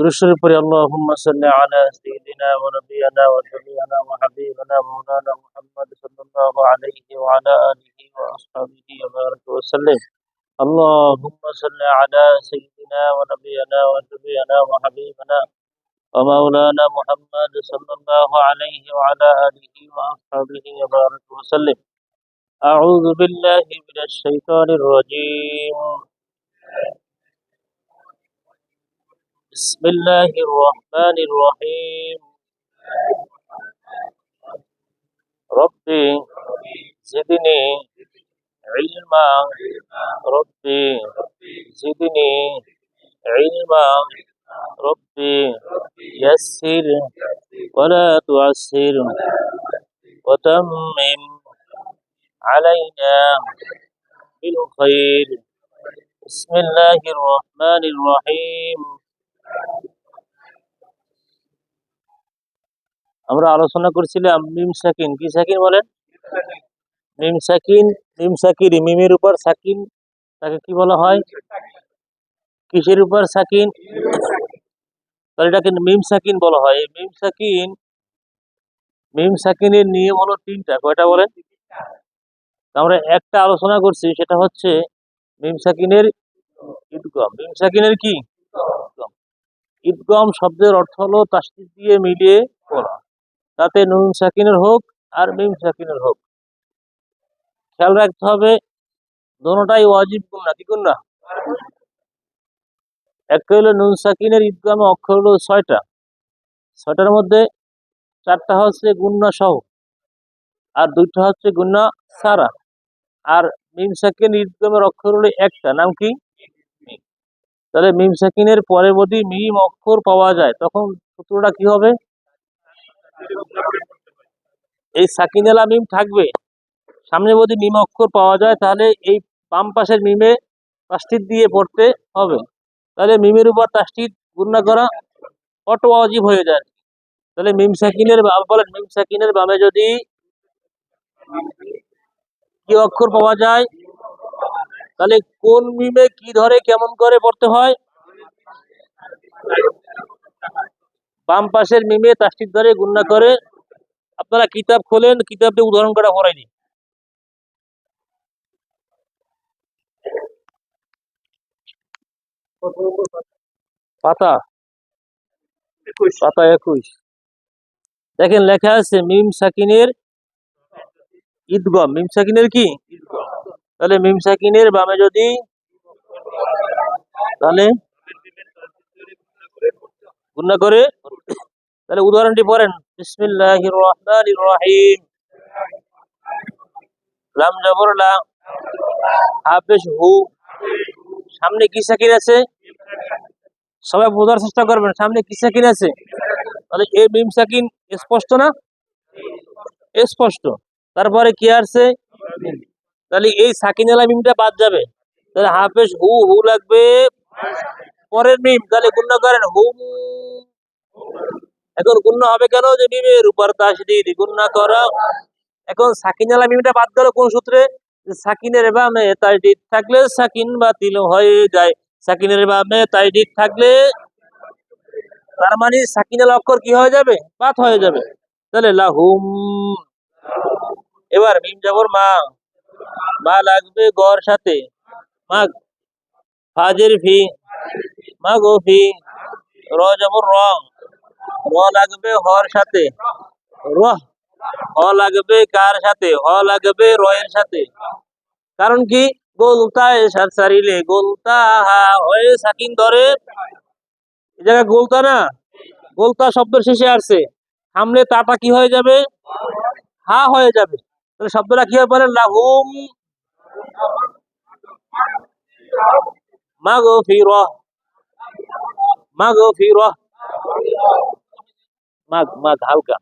درشر پر اللهم صل على سيدنا ونبينا وشفيعنا وحبيبنا مولانا محمد صلى الله عليه وعلى آله وأصحابه وبارك وسلم. اللهم صل على سيدنا ونبينا وشفيعنا وحبيبنا ومولانا محمد صلى الله عليه وعلى آله وأصحابه وبارك وسلم. أعوذ بالله من الشيطان الرجيم. بسم الله الرحمن الرحيم. ربي زدني علما. ربي زدني علما. ربي يسر ولا تعسر. وتمم علينا بالخير. بسم الله الرحمن الرحيم. আমরা আলোচনা করছিলাম মিম সাকিন। কি সাকিন বলেন? মিম সাকিন, মিম সাকিরি, মিমের উপর সাকিন, তাকে কি বলা হয়? কিসের উপর সাকিন? তাহলে এটাকে মিম সাকিন বলা হয়। এই মিম সাকিন, মিম সাকিনের নিয়ম হলো তিনটা। কয়টা বলেন? আমরা একটা আলোচনা করছি, সেটা হচ্ছে মিম সাকিনের মিম সাকিনের কি। ঈদগম শব্দের অর্থ হলো তাসদিদ দিয়ে মিলিয়ে পড়া। তাতে নুন সাকিনের হোক আর মিম সাকিনের হোক। খেয়াল রাখতে হবে, দোনোটাই ওয়াজিব না কি না একটা হলো নুন সাকিনের ঈদগামে অক্ষর হলো ছয়টা। ছয়টার মধ্যে চারটা হচ্ছে গুন্না সহ, আর দুইটা হচ্ছে গুন্না সারা। আর মিম সাকিন ঈদগামের অক্ষর হলো একটা। নাম কি। তাহলে মিম সাকিনের যদি মিম অক্ষর পাওয়া যায়, তখন সূত্রটা কি হবে? এই সাকিনেলা মিম থাকবে। সামনে যদি মিম অক্ষর পাওয়া যায়, তাহলে এই বাম পাশের মিমে তাস্তিদ দিয়ে পড়তে হবে। তাহলে মিমের উপর তাস্তিদ গুণনা করা অটো অজীব হয়ে যায়। তাহলে মিম সাকিনের বলেন মিম সাকিনের বামে যদি কি অক্ষর পাওয়া যায়? তাহলে কোন মিমে কি ধরে কেমন করে পড়তে হয়? বাম পাশের মিমে তাস্তিদ ধরে গুণনা করে। আপনারা কিতাব খোলেন কিতাবটা উদাহরণ করা পড়াইনি পাতা। পাতা একুশ। দেখেন লেখা আছে মিম সাকিনের ঈদগম মিম সাকিনের কি? তাহলে মিম সাকিনের বামে যদি তাহলে গুণা করে তাহলে উদাহরণটি পড়েন। বিসমিল্লাহির রহমানির রহিম। লাম জবর, লা হাফেজ, হু। সামনে কি সাকিন আছে? সবাই বোঝার চেষ্টা করবেন, সামনে কি সাকিন আছে? তাহলে এই মিম সাকিন স্পষ্ট না? স্পষ্ট। তারপরে কি মিম। তাহলে এই সাকিনালা মিমটা বাদ যাবে। তাহলে হাফেজ হু হু লাগবে। পরের মিম তাহলে গুণ করেন হুম এখন গুণ হবে কেন যে মিমের উপর তাসদিদ, গুণ করা। এখন সাকিনালা মিমটা বাদ গেল কোন সূত্রে? সাকিনের বামে তাসদিদ থাকলে সাকিন বাতিল হয়ে যায়। সাকিনের বামে তাসদিদ থাকলে তার মানে সাকিনাল অক্ষর কি হয়ে যাবে? বাত হয়ে যাবে। তাহলে লাহুম। এবার মিম যাবর মা মা লাগবে গড় সাথে। মা ফাজের ফি, মা গো ফি র যাবর র। র লাগবে হর সাথে। রহ হ লাগবে কার সাথে? হ লাগবে রয়ের সাথে। কারণ কি? গোলতা এসার সারিলে, গোলতা হা হয়ে সাকিন ধরে। এই জায়গায় গোলতা না? গোলতা শব্দের শেষে আসছে। থামলে তাটা কি হয়ে যাবে? হা হয়ে যাবে। তাহলে শব্দটা কি লাহুম হালকা।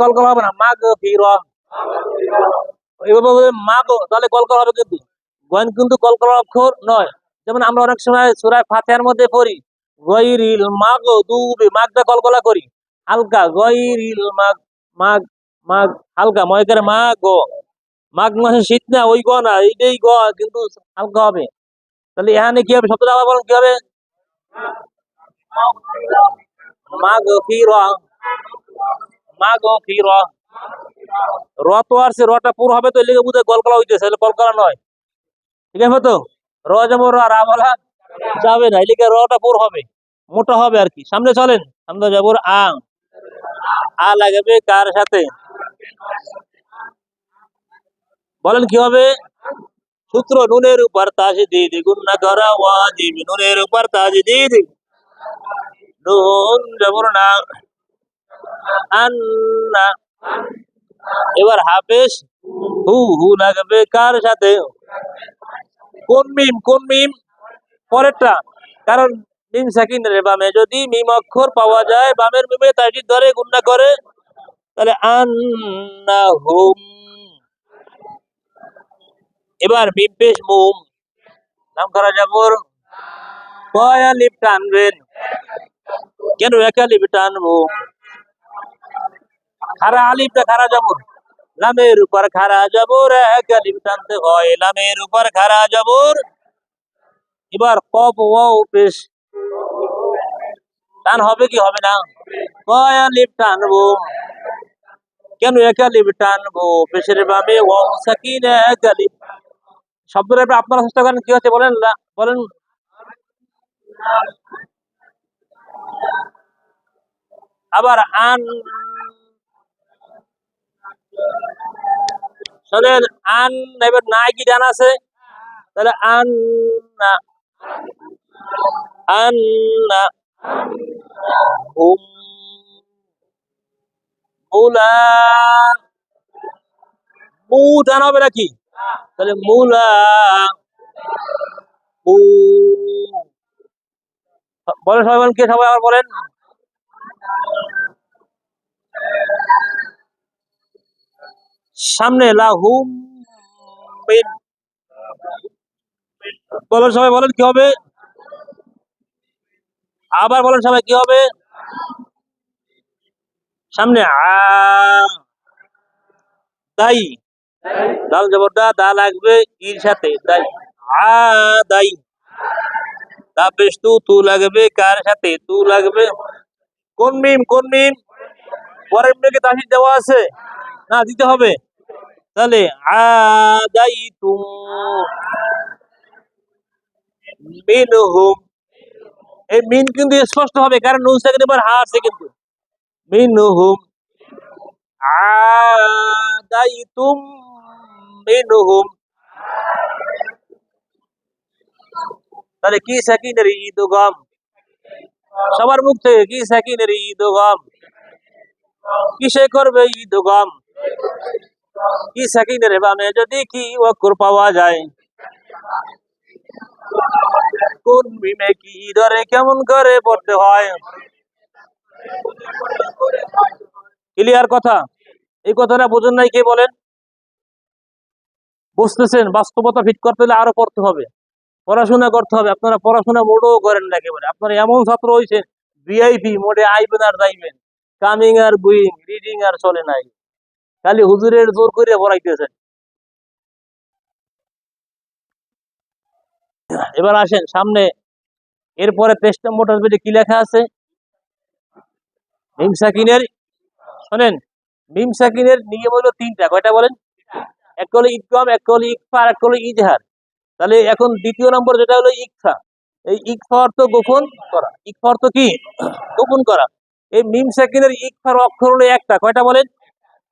কল করা হবে না, মাগফিরা। এভাবে তাহলে কল করা হবে কিন্তু। গয়ন কিন্তু কল করার অক্ষর নয়। যেমন আমরা অনেক সময় সূরা ফাতিহার মধ্যে পড়ি, গয়রিল মাগ দুবে, মাগটা কলকলা করি। হালকা, গয়রিল মাগ মাগ মাগ হালকা ময়কের মা গো। মাঘ মাসে শীত না, ওই গ না, এইটাই গ, কিন্তু হালকা হবে। তাহলে এখানে কি হবে? শব্দটা আবার বলেন, কি হবে? মাগ ফির মাগ ফির র তো আসছে, রটা পুরো হবে তো লিগে বুঝে কলকলা হইতেছে কলকলা নয়। ঠিক আছে তো? র যেমন র রা বলা যাবে না এলিকে রটা পুরো হবে, মোটা হবে আর কি। সামনে চলেন, সামনে যাব, আ। আ লাগাবে কার সাথে? বলেন কি হবে? সূত্র নুনের উপর তাজ দিদি গুন্না করা ওয়াজিব, নুনের উপর তাজ দিদি নুন না। এবার হাফেজ, হু হু লাগবে কার সাথে? কোন মিম কোন মিম? পরেরটা। কারণ মিম সাকিনের বামে যদি মিম অক্ষর পাওয়া যায়, বামের মিমে তাজিদ ধরে গুন্না করে তাহলে আন্না হুম এবার পেশ মুম। নাম করা যাবর কয়া লিপ টানবেন? কেন একা লিপ টানবো? খারা আলিফটা খারা যাবর লামের উপর খারা যাবর একা লিপ টানতে হয়। লামের উপর খারা যাবর এবার কপ ও পেশ। টান হবে কি হবে না? কয়া লিপ টানবো? কেন একা লিপ টানবো? পেশের বামে ও সাকিন আপনারা চেষ্টা করেন, কি হচ্ছে বলেন বলেন। আবার আন। শোনেন, আন এবার নাই কি জানা আছে? তাহলে আন না। আন না। হুম মুলা। মু জানা হবে নাকি? তাহলে মুলা। বলেন সবাই বলেন কে সবাই আবার বলেন। সামনে লাহুম বলেন সবাই বলেন কি হবে? আবার বলেন সবাই, কি হবে? সামনে আ দাল জবরদা দা লাগবে ইর সাথে, দাই। আ, দাই। তা তু তু লাগবে কার সাথে, তু লাগবে। কোন মিম কোন মিম? পরের মিমকে তাহিদ দেওয়া আছে? না, দিতে হবে। তাহলে আদাই তুম। মিনহুম। এই মিন কিন্তু স্পষ্ট হবে, কারণ নুন সেকেন্ড এবার হা আছে কিন্তু। মিনহুম আদাই তুম মিনহুম। তাহলে কি সাকিনের ঈদ গম? সবার মুখ থেকে কি সাকিনের ঈদ গম? কিসে করবে ঈদ গম? কি সাকিনের বামে যদি কি অক্ষর পাওয়া যায়? কোন কি ধরে কেমন করে পড়তে হয়? ক্লিয়ার কথা? এই কথাটা বোঝেন নাই কে বলেন? বুঝতেছেন? বাস্তবতা ফিট করতে হলে আরও পড়তে হবে। পড়াশোনা করতে হবে। আপনারা পড়াশোনা মোটেও করেন না একেবারে। আপনারা এমন ছাত্র হয়েছেন ভিআইপি মোটে আইবেন আর যাইবেন। কামিং আর গুইং রিডিং আর চলে নাই। খালি হুজুরের জোর করে পড়াইতেছেন। এবার আসেন সামনে। এরপরে তেইশ নম্বর টার্মিটে কি লেখা আছে? মিম সাকিনের, শোনেন মিম সাকিনের নিয়ম হলো তিনটা, কয়টা বলেন? এক হলো ইদগম এক হলো ইকফা এক হলো ইজহার। তাহলে এখন দ্বিতীয় নম্বর যেটা হলো ইকফা। এই ইকফা অর্থ গোপন করা। ইকফা অর্থ কি? গোপন করা। এই মিম সাকিনের ইকফার অক্ষর হলো একটা, কয়টা বলেন?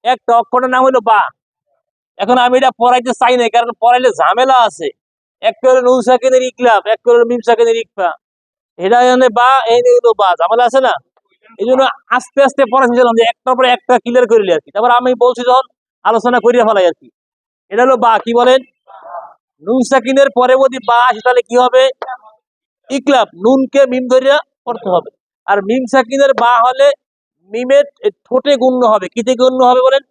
একটা অক্ষরের নাম হলো বা। এখন আমি এটা পড়াইতে চাই না কারণ পড়াইলে ঝামেলা আছে। এক নুন সাকিনের ইকলাফ এক মিম সাকিনের ইকফা এটা বা বা ঝামেলা আছে না? এই জন্য আস্তে আস্তে যে একটার পরে একটা ক্লিয়ার করিলে আর কি। তারপর আমি বলছি যখন আলোচনা করিয়া ফেলাই আর কি। এটা হলো বা, কি বলেন? নুন সাকিনের পরে যদি বা আসে তাহলে কি হবে? ইকলাব নুনকে মিম ধরিয়া পড়তে হবে। আর মিম সাকিনের বা হলে মিমের ঠোঁটে গুণ্য হবে। কিতে গুণ্য হবে বলেন?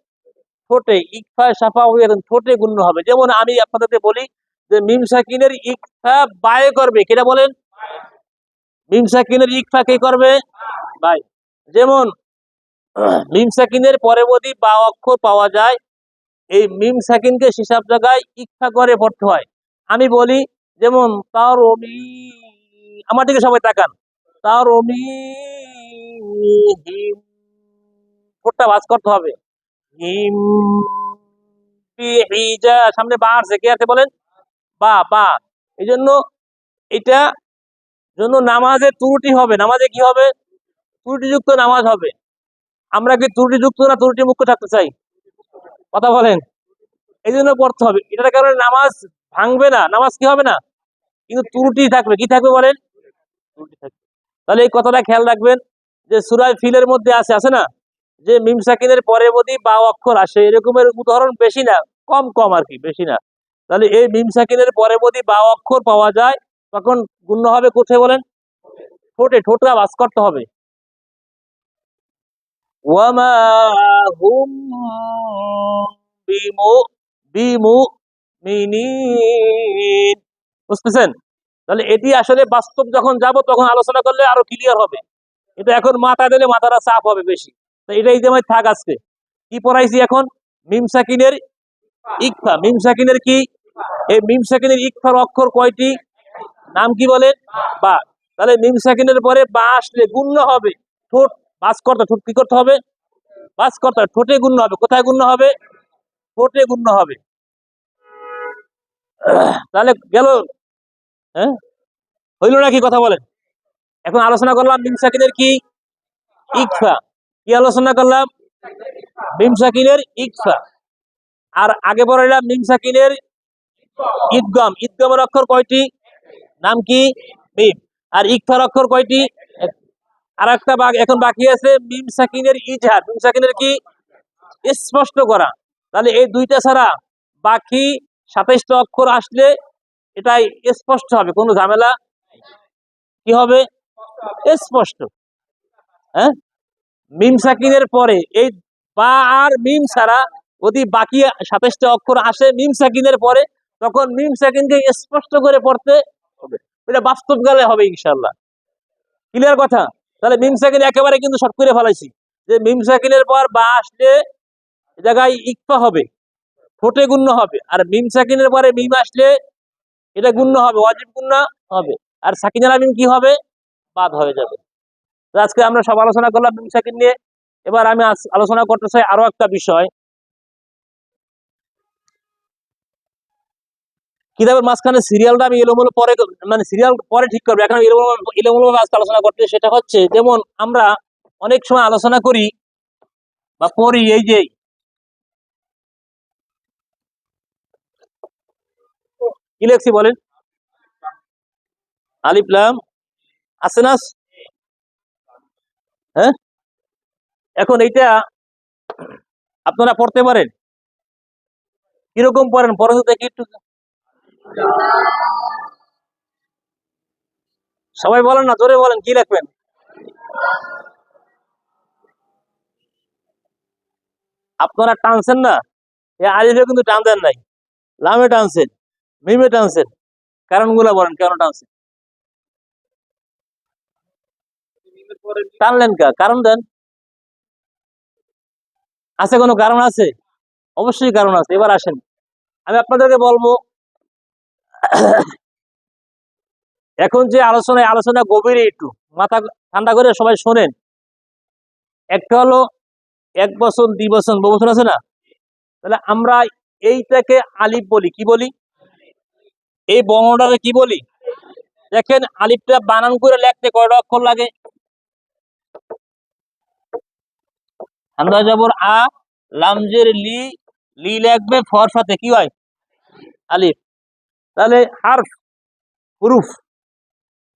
ঠোঁটে। ইকফা সাফা ঠোঁটে গুণ্য হবে। যেমন আমি আপনাদেরকে বলি যে মিম সাকিনের ইকফা বায়ে করবে কেটা বলেন? মিম সাকিনের ইকফা কে করবে? বাই। যেমন, মিম সাকিনের পরে যদি বা অক্ষর পাওয়া যায়, এই মিম সাকিনকে হিসাব জায়গায় ইকফা করে পড়তে হয়। আমি বলি, যেমন তার আমার দিকে সবাই তাকান। তারমিহিম ঠোঁটটা ভাঁজ করতে হবে। হিম সামনে বা আছে কে আছে বলেন। বা বা। এই জন্য এটা জন্য নামাজে ত্রুটি হবে। নামাজে কি হবে? ত্রুটিযুক্ত নামাজ হবে। আমরা কি ত্রুটিযুক্ত না ত্রুটি মুক্ত থাকতে চাই? কথা বলেন। এই জন্য পড়তে হবে। এটার কারণে নামাজ ভাঙবে না। নামাজ কি হবে না? কিন্তু ত্রুটি থাকবে। কি থাকবে বলেন? ত্রুটি থাকবে। তাহলে এই কথাটা খেয়াল রাখবেন যে সুরায় ফিলের মধ্যে আছে আছে না? যে মিম সাকিনের পরের মধ্যে বা অক্ষর আসে। এরকমের উদাহরণ বেশি না। কম কম আর কি। বেশি না। তাহলে এই মিম সাকিনের পরের মধ্যে বা অক্ষর পাওয়া যায়, তখন গুণ্য হবে কোথায় বলেন? ঠোঁটে, ঠোঁটরা বাস করতে হবে। বুঝতেছেন? তাহলে এটি আসলে বাস্তব যখন যাব, তখন আলোচনা করলে আরও ক্লিয়ার হবে। এটা এখন মাথা দিলে মাথাটা চাপ হবে বেশি। তো এটাই যেমন থাক আজকে। কি পড়াইছি এখন? মিম সাকিনের ইকফা। মিম সাকিনের কি এই মিম সাকিনের ইকফার অক্ষর কয়টি? নাম কি বলেন? বা। তাহলে মিম সাকিনের পরে বা আসলে গুণ্য হবে। ঠোঁট বাস করতে ঠোঁট কি করতে হবে? বাস করতে ঠোঁটে গুণ্য হবে। কোথায় গুণ্য হবে? ঠোঁটে গুণ্য হবে। তাহলে গেল। হ্যাঁ? হইল নাকি কথা বলেন? এখন আলোচনা করলাম মিম সাকিনের কি? ইকফা। কি আলোচনা করলাম? মিম সাকিনের ইকফা। আর আগে পড়াইলাম মিম সাকিনের ঈদগম। ঈদগমের অক্ষর কয়টি? নাম কি? মিম। আর ইকফার অক্ষর কয়টি? আর একটা এখন বাকি আছে মিম সাকিনের ইজহার। মিম সাকিনের কি? স্পষ্ট করা। তাহলে এই দুইটা ছাড়া বাকি সাতাইশটা অক্ষর আসলে এটাই স্পষ্ট হবে, কোনো ঝামেলা কি হবে? স্পষ্ট। হ্যাঁ? মিম সাকিনের পরে এই বা আর মিম ছাড়া যদি বাকি সাতাইশটা অক্ষর আসে, মিম সাকিনের পরে তখন মিম সেকেন্ডকে স্পষ্ট করে পড়তে হবে। এটা বাস্তব গালে হবে ইনশাল্লাহ ক্লিয়ার কথা? তাহলে মিম সেকেন্ড একেবারে কিন্তু সব করে ফেলাইছি। যে মিম সেকেন্ডের পর বা আসলে জায়গায় ইকফা হবে, ফোটে গুণ্য হবে, আর মিম সাকিনের পরে মিম আসলে এটা গুণ্য হবে, ওয়াজিব গুণ্য হবে, আর সাকিনাল মিম কি হবে? বাদ হয়ে যাবে। আজকে আমরা সব আলোচনা করলাম মিম সাকিন নিয়ে। এবার আমি আলোচনা করতে চাই আরও একটা বিষয়। কিতাবের মাঝখানে সিরিয়ালটা আমি এলোমেলো পরে মানে সিরিয়াল পরে ঠিক করব। এখন এলোমেলো এলোমেলো আজকে আলোচনা করতে সেটা হচ্ছে, যেমন আমরা অনেক সময় আলোচনা করি বা পড়ি, এই যে কি লেখছি বলেন? আলিফলাম আছে না হ্যাঁ? এখন এইটা আপনারা পড়তে পারেন। কীরকম পড়েন? দেখি একটু। সবাই বলেন না, জোরে বলেন, কি লিখবেন? আপনারা টানছেন না? এ আলিফে কিন্তু টান দেন নাই। লামে টানছেন, মিমে টানছেন। কারণগুলো বলেন, কেন টানছেন? টানলেন কা? কারণ দেন। আছে কোনো কারণ আছে? অবশ্যই কারণ আছে, এবার আসেন। আমি আপনাদেরকে বলব এখন যে আলোচনায়, আলোচনা গভীরে একটু, মাথা ঠান্ডা করে সবাই শোনেন। একটা হলো এক বছর দুই বছর বহু বছর আছে না? তাহলে আমরা এইটাকে আলিফ বলি, কি বলি? এই বর্ণটাকে কি বলি? দেখেন, আলিফটা বানান করে লিখতে কয়টা অক্ষর লাগে? হামজা আ, লামজের লি লি লিখবে, ফর সাথে, কি হয়? আলিফ। তাহলে হারফ, হুরুফ,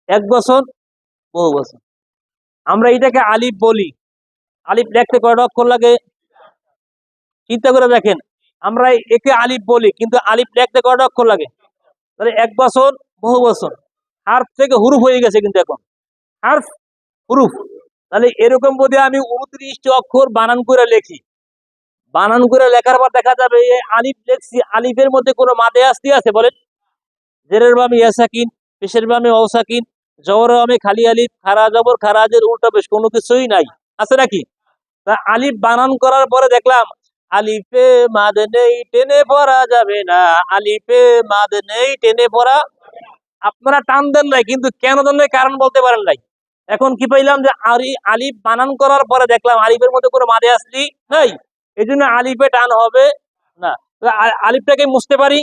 এক বছর, বহু বছর। আমরা এটাকে আলিফ বলি। আলিফ লিখতে কয়টা অক্ষর লাগে? চিন্তা করে দেখেন, আমরা একে আলিফ বলি, কিন্তু আলিফ লিখতে কয়টা অক্ষর লাগে? তাহলে এক বছর, বহু বছর। হার্ফ থেকে হুরুফ হয়ে গেছে কিন্তু এখন। হার্ফ, হুরুফ। তাহলে এরকম বোধে আমি উনত্রিশটি অক্ষর বানান করে লেখি, বানান করে লেখার পর দেখা যাবে আলিফ লেখছি, আলিফের মধ্যে কোনো মাদে আসতে আছে বলেন? জেরের বামে ইয়াসাকিন পেশের বামে অসাকিন জবরের বামে খালি আলিফ খারা জবর, খারাজের উল্টা বেশ কোনো কিছুই নাই। আছে নাকি? তা আলিফ বানান করার পরে দেখলাম, আলিফে মাদ নেই, টেনে পড়া যাবে না। আলিফে মাদ নেই, টেনে পড়া আপনারা টান দেন নাই, কিন্তু কেন দেন নাই কারণ বলতে পারেন নাই। এখন কি পাইলাম যে আরি, আলিফ বানান করার পরে দেখলাম আলিফের মধ্যে কোনো মাদে আসলি নাই। এই জন্য আলিফে টান হবে না। আলিফটাকে মুছতে পারি?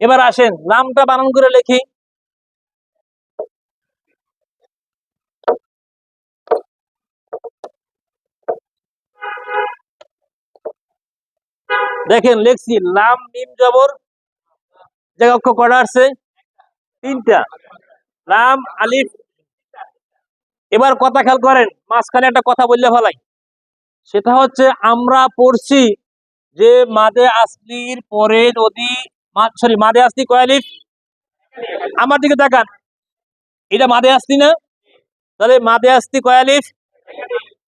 এবার আসেন লামটা বানান করে লিখি। দেখেন, লিখছি লাম মিম জবর জায়গা অক্ষর কটা আসছে? তিনটা। লাম আলিফ। এবার কথা খেয়াল করেন, মাঝখানে একটা কথা বললে ভালাই সেটা হচ্ছে, আমরা পড়ছি যে, মাদে আসলির পরে যদি সরি মাদে আসলি কয়ালিফ আমার দিকে দেখান এটা মাদে আসলি না? তাহলে মাদে আসতি কয়ালিফ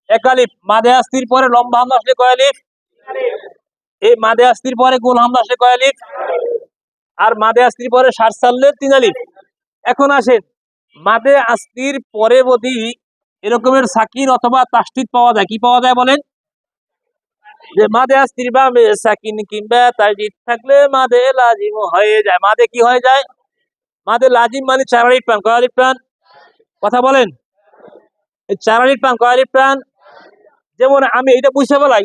একালিফ মাদে আসতির পরে লম্বা হামলা আসলে কয়ালিফ এই মাদে আসতির পরে গোল হামলা আসলে কয়ালিফ আর মাদে আসতির পরে সার সাললে তিন আলিফ। এখন আসেন, মাদে আসতির পরে যদি এরকমের সাকিন অথবা তাস্তিদ পাওয়া যায়, কি পাওয়া যায় বলেন? যে মাদে আস্তির বামে সাকিন কিংবা তাজিদ থাকলে মাদে লাজিম হয়ে যায়। মাদে কি হয়ে যায়? মাদে লাজিম মানে চার আলিফ প্রাণ। কয়ালিট প্রাণ? কথা বলেন। এই চার আলিফ প্রাণ কয়ালিট প্রাণ? যেমন আমি এটা বুঝতে বলাই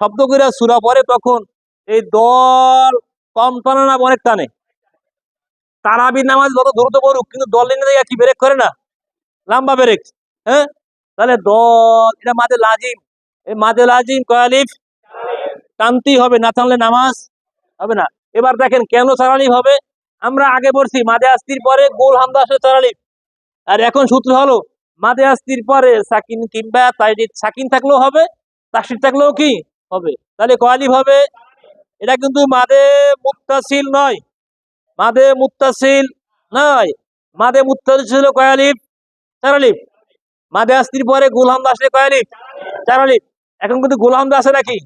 শব্দ করে সুরা পরে তখন এই দল কম টানে না, অনেক টানে। তারাবির নামাজ যত দ্রুত পড়ুক, কিন্তু দল নিয়ে কি ব্রেক করে না? লম্বা ব্রেক হ্যাঁ? তাহলে দল, এটা মাঝে লাজিম। এই মাদে লাজিম কয়ালিফ টানতেই হবে, না টানলে নামাজ হবে না। এবার দেখেন কেন চারালিফ হবে? আমরা আগে বলছি মাদে আস্তির পরে গোল হামদা আসলে চারালিফ আর এখন সূত্র হলো, মাদে আস্তির পরে সাকিন কিংবা সাকিন থাকলেও হবে তাসির থাকলেও কি? হবে। তাহলে কয়ালিফ হবে। এটা কিন্তু মাদে মুত্তাসিল নয়। মাদে মুত্তাসিল নয়। মাদে মুত্তাসিল ছিল কয়ালিফ চারালিফ। মাদে আস্তির পরে গোল দাসে কয়ালিফ চারালিফ। এখন কিন্তু গোল হামদা আছে নাকি?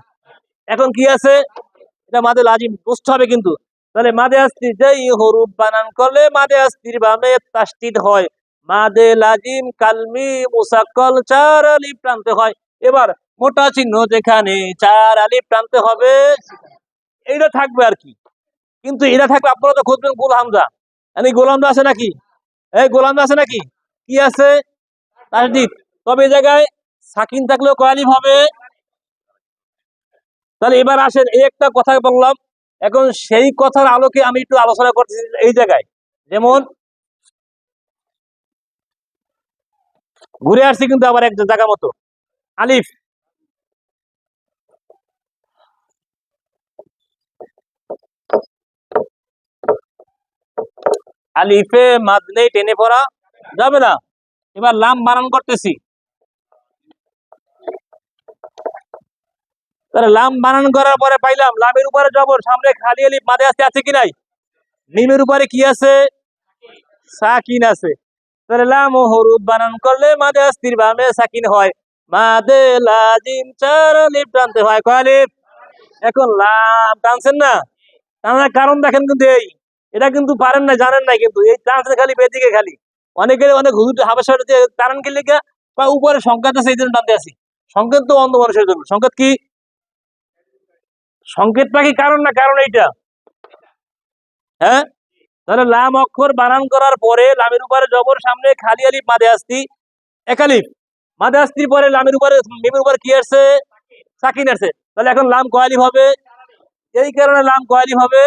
এখন কি আছে? এটা মাদে লাজিম, বুঝতে হবে কিন্তু। তাহলে মাদে আস্তির যেই হরুপ বানান করলে মাদে আস্তির বামে তাস্তিদ হয়। মাদে লাজিম, কালমি, মুসাক্কল চার আলিফ টানতে হয়। এবার মোটা চিহ্ন যেখানে চার আলিফ টানতে হবে, এইটা থাকবে আর কি। কিন্তু এটা থাকবে আপনারা তো খুঁজবেন গোল হামজা। মানে গোল আছে নাকি? এই গোল হামজা আছে নাকি? কি আছে? তাসদিদ তবে এই জায়গায় সাকিন থাকলেও কয়ালিফ হবে? তাহলে এবার আসেন, এই একটা কথা বললাম। এখন সেই কথার আলোকে আমি একটু আলোচনা করতেছি এই জায়গায়। যেমন ঘুরে আসছি কিন্তু আবার এক জায়গা মতো। আলিফ। আলিফে মাদ নেই টেনে পড়া যাবে না। এবার লাম বানান করতেছি। লাম বানান করার পরে পাইলাম, লামের উপরে জবর, সামনে খালি আলিফ মাদে আছে আছে কি নাই? মিমের উপরে কি আছে? সাকিন আছে। তাহলে লাম ও হরুফ বানান করলে মাদে আস্তির বামে সাকিন হয়। মাদে লাজিম চার আলিফ টানতে হয়। কয় আলিফ? এখন লাম টানছেন না। টানার কারণ দেখেন কিন্তু এই। এটা কিন্তু পারেন না, জানেন না কিন্তু। এই টানছেন খালি বেদিকে খালি। অনেকের অনেক হুজুর হাবাসা কি লেগে বা উপরে সংকেত আছে, এই জন্য টানতে আসি। সংকেত তো অন্ধ মানুষের জন্য। সংকেত কি? সংকেতটা কি কারণ না কারণ এইটা? হ্যাঁ? তাহলে লাম অক্ষর বানান করার পরে লামের উপরে জবর সামনে খালি আলিফ মাদে আসতি একালিফ মাদে আসতির পরে লামের উপরে, মিমের উপরে কি আসছে? সাকিন আসছে। তাহলে এখন লাম কয়ালিফ হবে? এই কারণে লাম কয়ালিফ হবে?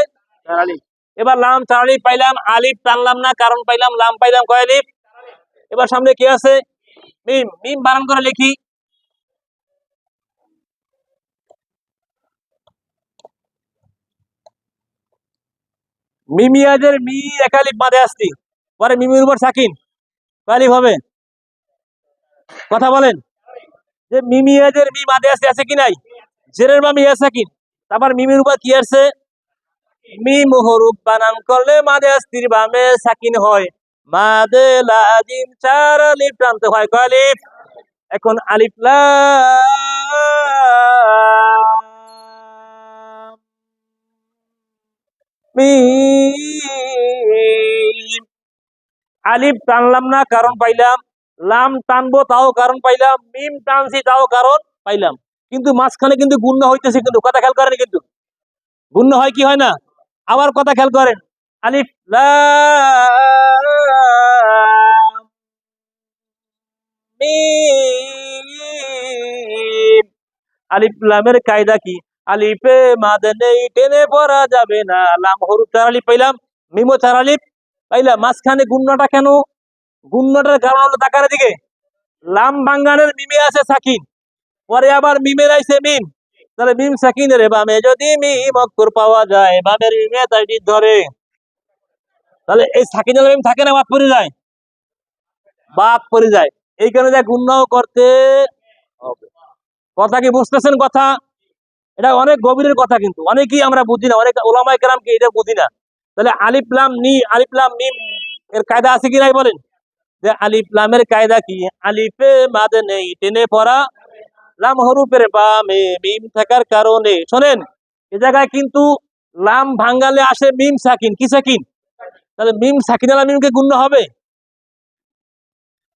চারালিফ এবার লাম চারালিফ পাইলাম, আলিফ টানলাম না, কারণ পাইলাম, লাম পাইলাম কয়ালিফ এবার সামনে কি আছে? মিম মিম বানান করে লিখি। মিমিয়াজের মি একালিপ মাদে আসতি। পরে মিমির উপর সাকিন। কালিপ হবে? কথা বলেন। যে মিমিয়াজের মি মাদে আসতে আছে কি নাই? জেরের বা মিয়া সাকিন। তারপর মিমির উপর কি আসছে? মিম হরুপ বানান করলে মাদে আসতির বামে সাকিন হয়। মাদে লাজিম চার আলিফ টানতে হয় কয় আলিফ? এখন আলিফ আলিফ টানলাম না, কারণ পাইলাম। লাম টানবো তাও কারণ পাইলাম। মিম টানছি তাও কারণ পাইলাম। কিন্তু মাঝখানে কিন্তু গুণ্য হইতেছে কিন্তু। কথা খেয়াল করেন কিন্তু। গুণ্য হয় কি হয় না? আবার কথা খেয়াল করেন। আলিফ লাম মিম। আলিফ, লামের কায়দা কি? আলিফে মাদ নেই, টেনে পড়া যাবে না। লাম হরুপ চার আলিফ পাইলাম। মিমো চার আলিফ পাইলাম। মাঝখানে গুণ্যটা কেন? গুণ্যটার কারণ হলো তাকার দিকে। লাম বাঙ্গানের মিমে আছে সাকিন পরে আবার মিমের আইছে মিম। তাহলে মিম সাকিনের বামে, যদি মিম অক্ষর পাওয়া যায়, বামের মিমে তাইটি ধরে। তাহলে এই সাকিনের মিম থাকে না, বাদ পড়ে যায়। বাদ পড়ে যায়। এই কারণে যা গুণ্য করতে হবে। কথা কি বুঝতেছেন কথা? এটা অনেক গভীরের কথা কিন্তু। অনেকেই আমরা বুঝি না, অনেক ওলামাই কেরামকে এটা বুঝি না। তাহলে আলিফলাম নি আলিফলাম মিম এর কায়দা আছে কি নাই বলেন? যে আলিফলামের কায়দা কি? আলিফে মাদ নেই, টেনে পড়া লাম হরুপের বামে, মিম থাকার কারণে। শোনেন, এ জায়গায় কিন্তু লাম ভাঙ্গালে আসে মিম সাকিন। কি সাকিন? তাহলে মিম সাকিন আলা মিমকে গুণ্য হবে?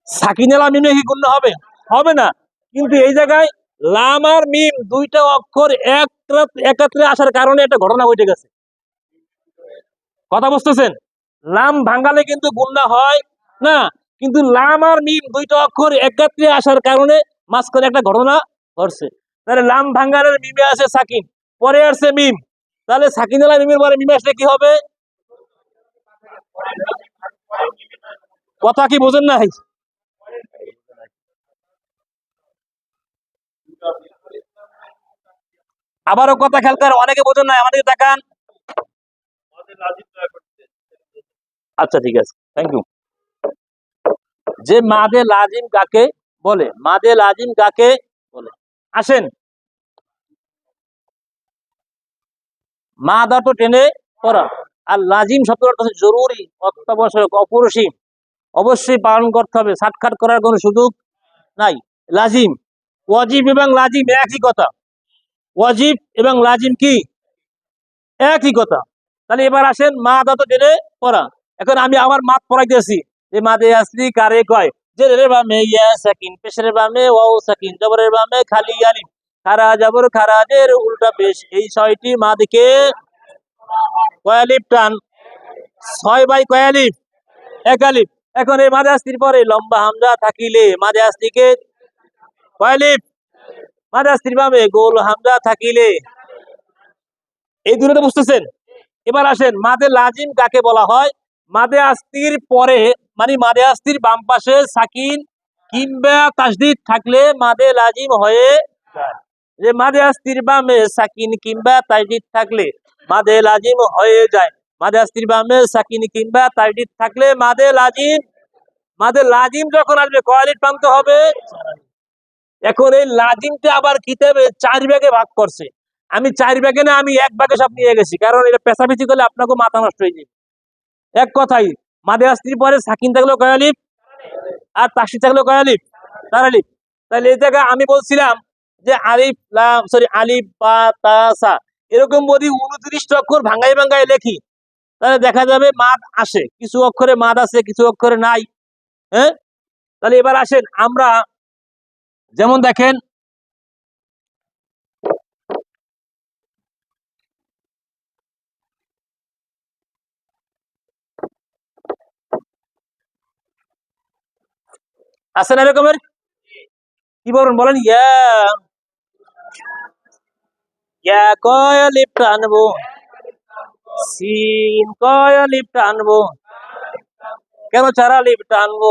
সাকিন আলা মিমে কি গুণ্য হবে? হবে না। কিন্তু এই জায়গায় লাম আর মিম দুইটা অক্ষর এক একত্রে আসার কারণে একটা ঘটনা ঘটে গেছে। কথা বুঝতেছেন? লাম ভাঙ্গালে কিন্তু গুন্ডা হয় না। কিন্তু লাম আর মিম দুইটা অক্ষর একত্রে আসার কারণে মাঝখানে একটা ঘটনা ঘটছে তাহলে লাম ভাঙ্গালের মিমে আছে সাকিন। পরে আসছে মিম তাহলে সাকিন আলা মিমের পরে মিমে আসলে কি হবে? কথা কি বোঝেন নাই? আবারও কথা খেয়াল অনেকে বোঝেন নাই আমাদের দেখান। আচ্ছা ঠিক আছে। থ্যাংক ইউ যে মাদে লাজিম কাকে বলে? মাদে লাজিম কাকে আসেন। মাদা তো টেনে করা আর লাজিম শব্দটা হচ্ছে জরুরি, অত্যাবশ্যক, অপরিসীম। অবশ্যই পালন করতে হবে, সাক্ষাৎ করার কোনো সুযোগ নাই। লাজিম, ওয়াজিব এবং লাজিম একই কথা। ওয়াজিব এবং লাজিম কি? একই কথা। তাহলে এবার আসেন মা দাত টেনে পড়া। এখন আমি আমার মাত পড়াইতেছি। যে মা মাদে আসলি কারে কয়? যে রে বামে ইয়া সাকিন পেশের বামে ওয়াও সাকিন জবরের বামে খালি আলিফ খারা জবর খারাজের উল্টা পেশ এই ছয়টি মাদকে কয়ালিফ টান ছয় বাই কয়ালিফ এক আলিফ এখন এই মাদে আসতির পরে লম্বা হামজা থাকিলে মাদে আসতিকে কয়ালিফ মাদে আসতির বামে গোল হামজা থাকিলে এই দূরে বুঝতেছেন এবার আসেন মাদে লাজিম কাকে বলা হয় মাদে আস্তির পরে মানে মাদে আস্তির বাম পাশে সাকিন কিংবা তাসদিদ থাকলে মাদে লাজিম হয়ে যে মাদে আস্তির বামে সাকিন কিংবা তাসদিদ থাকলে মাদে লাজিম হয়ে যায়। মাদে আস্তির বামে সাকিন কিংবা তাসদিদ থাকলে মাদে লাজিম মাদে লাজিম যখন আসবে, কয়ালিট প্রান্ত হবে। এখন এই লাজিমটা আবার কিতাবে চার ভাগে ভাগ করছে। আমি চার ভাগে না, আমি এক ভাগে সব নিয়ে গেছি। কারণ এটা পেশাপিচি করলে আপনাকে মাথা নষ্ট হয়ে যাবে। এক কথাই, মাদে আসতির পরে সাকিন থাকল কয়ালিফ আর তাসি থাকল কয়ালিফ তারালিফ তাহলে এই জায়গায় আমি বলছিলাম যে আলিফ লাম সরি আলিফ, বা তাসা এরকম যদি উনত্রিশটা অক্ষর ভাঙ্গাই ভাঙ্গাই লেখি, তাহলে দেখা যাবে মাদ আসে। কিছু অক্ষরে মাদ আছে, কিছু অক্ষরে নাই। হ্যাঁ? তাহলে এবার আসেন, আমরা যেমন দেখেন আছে না এরকমের? কি বলবেন বলেন, ইয়া। ইয়া কয় লিপটা আনব সিন কয় লিপটা আনব কেন চারা লিপটা আনব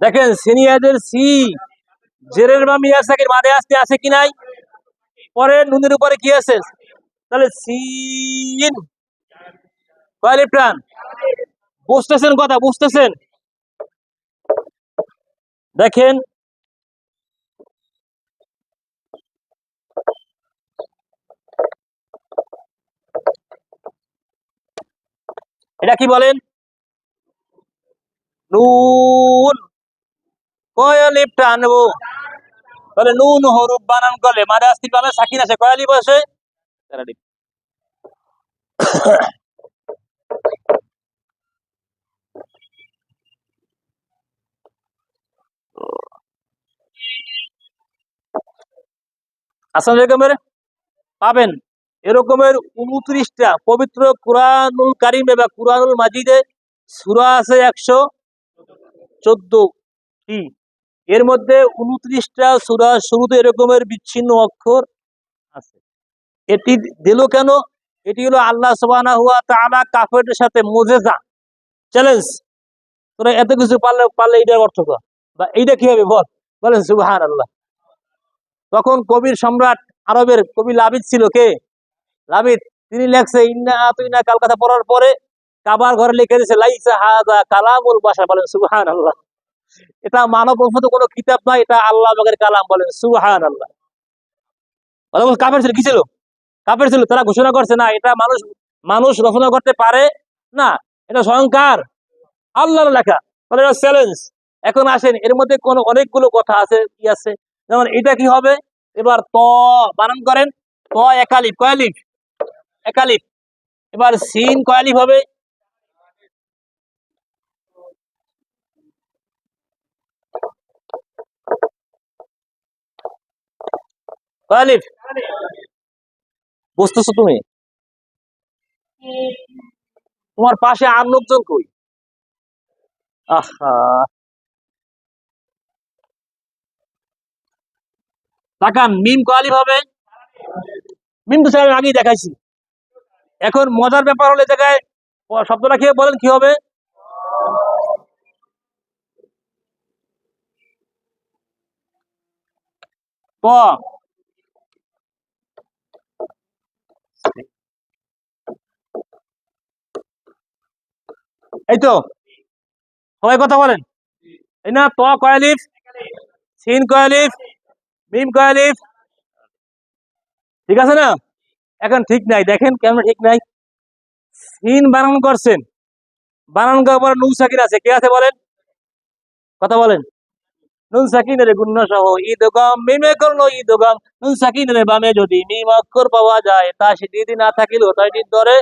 দেখেন, সিনিয়রদের সি, জেরের বা মিয়া সাকির মাঝে আসতে আছে কি নাই? পরে নুনের উপরে কি আছে? তাহলে সিন। কয় লিপ টান বুঝতেছেন কথা, বুঝতেছেন? দেখেন। এটা কি বলেন? নুন। কয় লিপ টানবো? তাহলে নুন হরুপ বানান করলে মাঝে আসতে পাবে সাকিন আছে কয় লিপ আছে তেরো লিপ আসলে এরকমের পাবেন। এরকমের উনত্রিশটা পবিত্র কুরআনুল কারিমে বা কুরআনুল মাজিদে সুরা আছে একশো চোদ্দটি এর মধ্যে উনত্রিশটা সুরা, শুরুতে এরকমের বিচ্ছিন্ন অক্ষর আছে। এটি দিল কেন? এটি হলো আল্লাহ সুবহানাহু ওয়া তাআলা কাফেরদের সাথে মুজেজা, চ্যালেঞ্জ। তোরা এত কিছু পারলে পারলে এইটার অর্থ কর। বা এইটা কি হবে বল? বলেন, সুবহানাল্লাহ। তখন কবির সম্রাট আরবের কবি লাবিদ ছিল কে? লাবিদ, তিনি লেখছে, ইন্না আতুইনা কালকাতা পড়ার পরে কাবার ঘরে লিখে দিয়েছে, লাইসা হাদা কালামুল বাসা বলেন সুবহান আল্লাহ এটা মানব কোনো কিতাব নয়, এটা আল্লাহ বাগের কালাম বলেন সুবহান আল্লাহ কাফের ছিল, কি ছিল? কাফের ছিল, তারা ঘোষণা করছে না, এটা মানুষ মানুষ রচনা করতে পারে না, এটা স্বয়ংকার আল্লাহর লেখা মানে এটা চ্যালেঞ্জ এখন আসেন, এর মধ্যে কোন অনেকগুলো কথা আছে, কি আছে? যেমন এটা কি হবে? এবার ত, বানান করেন, ত একালিপ কয়ালিপ একালিপ। এবার সিন কয়ালিপ হবে? বুঝতেছো তুমি? তোমার পাশে আর লোকজন কই? আহা। মিম কোয়ালিপ হবে। মিম তো স্যার আগেই দেখাইছি। এখন মজার ব্যাপার হলে জায়গায় শব্দটা খেয়ে বলেন কি হবে? ক এই তো সবাই কথা বলেন। এই না, ত কয়ালিফ সিন কয়ালিফ মিম কয়ালিফ ঠিক আছে না? এখন ঠিক নাই, দেখেন কেমন ঠিক নাই। সিন বানান করছেন। বানান করার পর নুন সাকিন আছে, কে আছে বলেন? কথা বলেন। নুন সাকিনের গুণ্য সহ ঈদ গম মিমে করল ঈদ গম নুন সাকিনের বামে যদি মিম অক্ষর পাওয়া যায় তা সে দিদি না থাকিলেও তাই ধরে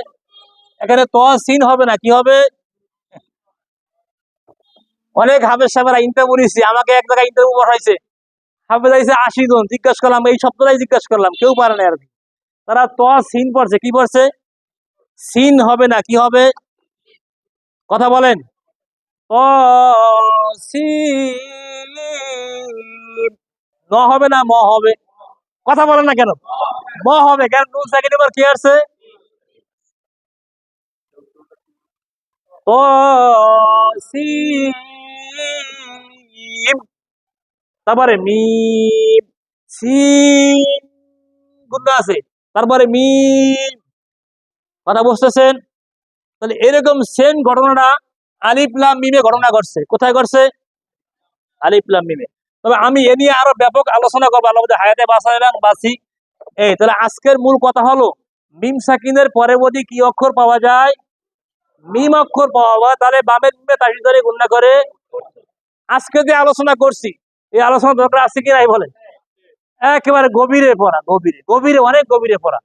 এখানে তো সিন হবে না কি হবে অনেক হাফেজ সাহেবেরা ইন্টারভিউ নিচ্ছি আমাকে এক জায়গায় ইন্টারভিউ পাঠাইছে হাফেজ আইসে আশি জন জিজ্ঞাসা করলাম এই শব্দটাই জিজ্ঞাসা করলাম কেউ পারে না আর কি তারা ত সিন পড়ছে কি পড়ছে সিন হবে না কি হবে কথা বলেন ন হবে না, ম হবে। কথা বলেন না কেন? ম হবে, কেন? নুন সেকেন্ড এবার কি আসছে? সিন তারপরে মিম। সিন গুন্ডা আছে। তারপরে মিম। কথা বুঝতেছেন? তাহলে এরকম সেম ঘটনাটা আলিফলাম মিমে ঘটনা ঘটছে। কোথায় ঘটছে? আলিফলাম মিমে। তবে আমি এ নিয়ে আরও ব্যাপক আলোচনা করব আল্লাহ হায়াতে বাঁচাইলাম বাঁচি এই, তাহলে আজকের মূল কথা হলো, মিম সাকিনের পরে পরবর্তী কি অক্ষর পাওয়া যায়? মিম অক্ষর পাওয়া যায়, তাহলে বামের মিমে তাসি ধরে গুণনা করে আজকে যে আলোচনা করছি, এই আলোচনা দরকার আছে কি নাই বলেন? একেবারে গভীরে পড়া, গভীরে গভীরে, অনেক গভীরে পড়া।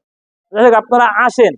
আপনারা আসেন।